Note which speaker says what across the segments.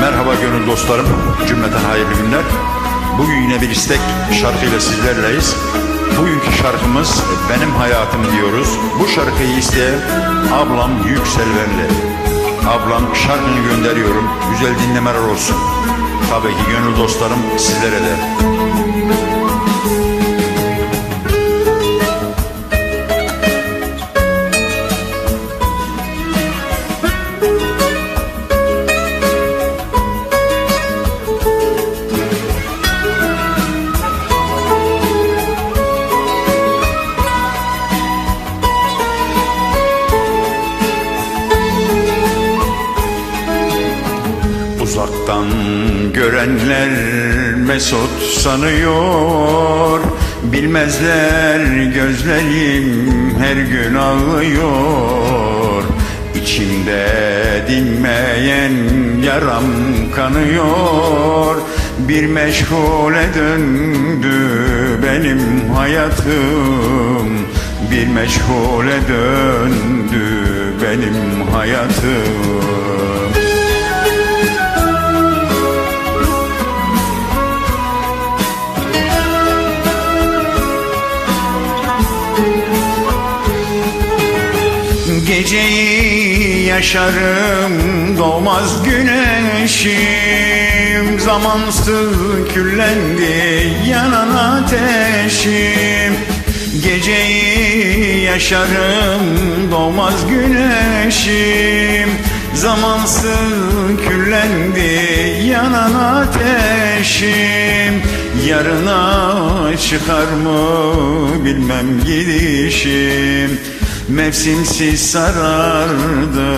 Speaker 1: Merhaba gönül dostlarım, cümleten hayırlı günler. Bugün yine bir istek şarkıyla sizlerleyiz. Bugünkü şarkımız Benim Hayatım diyoruz. Bu şarkıyı isteyen ablam Yükselvenli. Ablam şarkını gönderiyorum. Güzel dinlemeler olsun. Tabii ki gönül dostlarım sizlere de. Uzaktan görenler mesut sanıyor. Bilmezler gözlerim her gün ağlıyor. İçimde dinmeyen yaram kanıyor. Bir meşgule döndü benim hayatım. Bir meşgule döndü benim hayatım Geceyi yaşarım doğmaz güneşim. Zamansız küllendi yanan ateşim. Geceyi yaşarım doğmaz güneşim. Zamansız küllendi yanan ateşim. Yarına çıkar mı bilmem gidişim Mevsimsiz sarardı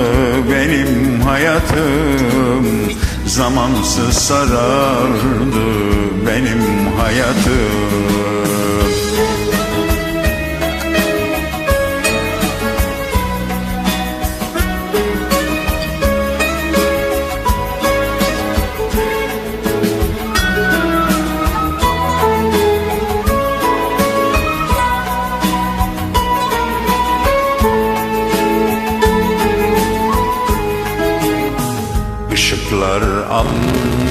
Speaker 1: benim hayatım. Zamansız sarardı benim hayatım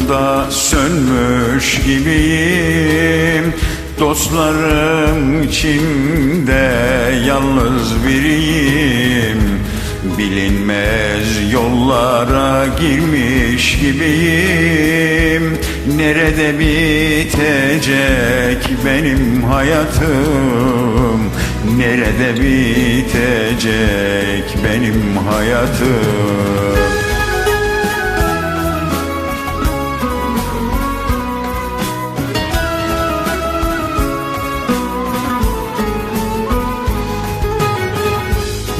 Speaker 1: anda sönmüş gibiyim. Dostlarım içimde yalnız biriyim. Bilinmez yollara girmiş gibiyim. Nerede bitecek benim hayatım? Nerede bitecek benim hayatım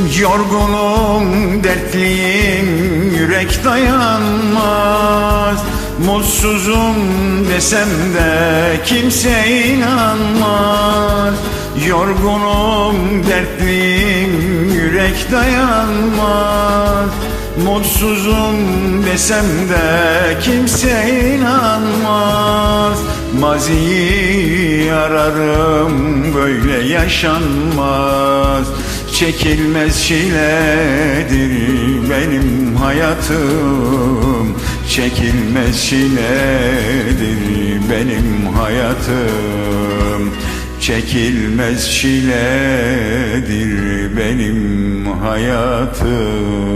Speaker 1: Yorgunum, dertliyim, yürek dayanmaz. Mutsuzum desem de kimse inanmaz. Yorgunum, dertliyim, yürek dayanmaz. Mutsuzum desem de kimse inanmaz. Maziyi ararım böyle yaşanmaz Çekilmez çiledir benim hayatım. Çekilmez çiledir benim hayatım. Çekilmez çiledir benim hayatım